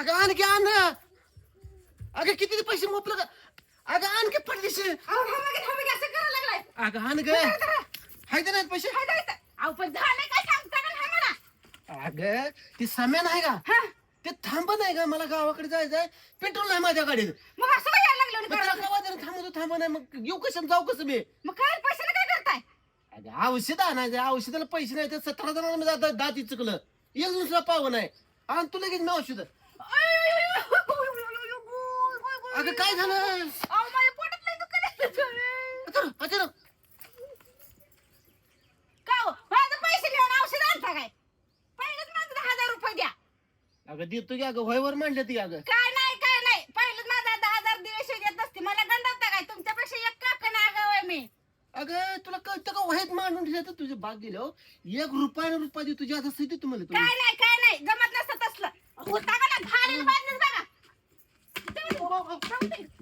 अगं आणखी आण अगं किती पैसे मोपलं का? अगं आणखी पडलीस अहो असं करायला लागलाय. अगं आण ग. हाय का नाहीत पैसे? हाय जायचं. अहो पण झालंय काय सांगता का नाही मला? अगं ती सम्या नाही का? हा. ते थांब नाही का मला गावाकडे जायचंय. पेट्रोल नाही माझ्या गाडीत. मग असं काय यायला लागलं मग तिला घरात? गावात थांबतो थांब नाही. मग येऊ कसं जाऊ कसं मी? मग काय पैशाला काय करताय? अगं औषध आणायचं औषधाला पैसे नाही तर सतरा जणांना मी जात दाती चुकलं एक दुसरा पाव नाही. आण तू लगेच मी औषध. अगं काय झालं? अहो माझ्या पोटात लय का हो? माझं पैसे घेऊन औषध आणता काय? पहिलेच माझं दहा हजार रुपये द्या. अगं देतो की अगं व्हायवर मांडलं ती अगं. काय नाही काय नाही. पहिलेच माझा दहा हजार दिवस देत असते मला गंडवता काय? तुमच्यापेक्षा एक काका नागाव आहे मी. अगं तुला कळतं का? व्हायत मांडून दिलं तर तुझे बाग गेलो एक रुपयाने रुपया दे तुझ्या आता स्थिती तुम्हाला तुम्ही. काय नाही काय Thank you.